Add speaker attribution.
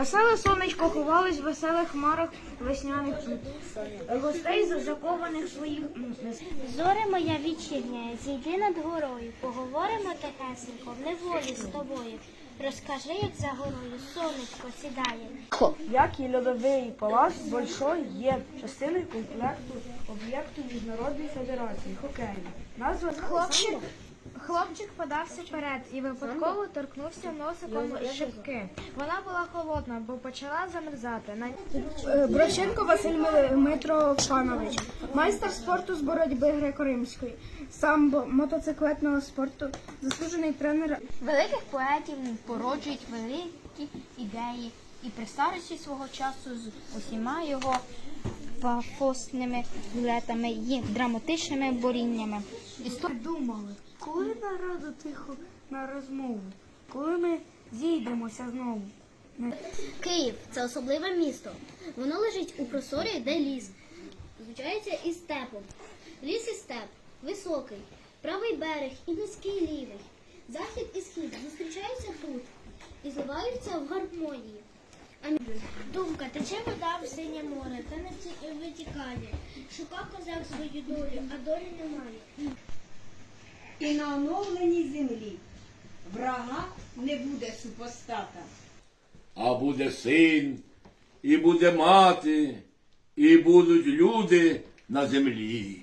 Speaker 1: Веселе сонечко ховалось в веселих хмарах весняних гостей, за- закованих своїх
Speaker 2: Зоре моя вечірня, зійди над горою, поговоримо тихесенько в неволі з тобою. Розкажи, як за горою сонечко сідає.
Speaker 1: як і льодовий палац Большой є частиною комплекту об'єкту Міжнародної федерації хокею. Назва
Speaker 3: Хлопчик, хлопчик подався вперед і випадково торкнувся носиком шибки. Вона була холодна, бо почала замерзати. На
Speaker 4: Е, Брощенко Василь Ми- Митрофанович, майстер спорту з боротьби греко-римської, самбо, мотоциклетного спорту, заслужений тренер
Speaker 5: Великих поетів породжують великі ідеї, і при старості свого часу з усіма його пафосними летами і драматичними боріннями. Історія
Speaker 1: думали, коли нарада тихо на розмову, коли ми зійдемося знову.
Speaker 2: Київ це особливе місто. Воно лежить у просторі, де ліс. Звучається із степом. Ліс і степ високий, правий берег і низький лівий. Захід і схід зустрічаються тут і зливаються в гармонії. Думка тече вода в синє море, та не витікає. Шука козак свою долю, а долі немає.
Speaker 6: І на оновленій землі врага не буде супостата.
Speaker 7: А буде син, і буде мати, і будуть люди на землі.